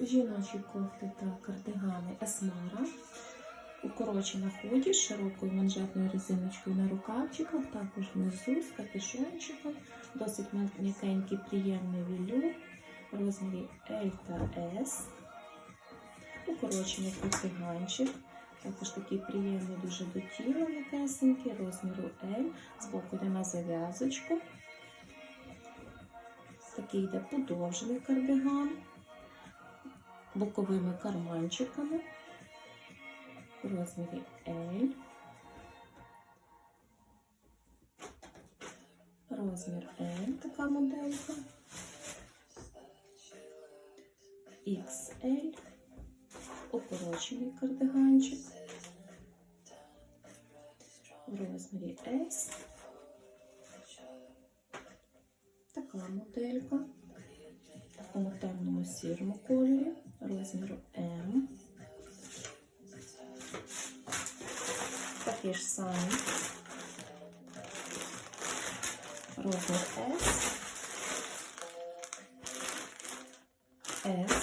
Жіночі кофти та кардигани Есмара. Укорочена худі з широкою манжетною резиночкою на рукавчиках, також внизу з капюшончиком, досить м'якенький, приємний вілюр, розмірі L та S. Укорочений кардиганчик, також такий приємний, дуже до тіла м'якесенький, розміру L, збоку йде на зав'язочку. Такий йде подовжений кардиган, боковими карманчиками в розмірі L. Розмір L, така моделька. XL, укорочений кардиганчик. В розмірі S. Така моделька. В такому темному сірому кольорі, розміру М. Такий ж самий. Розмір S. S.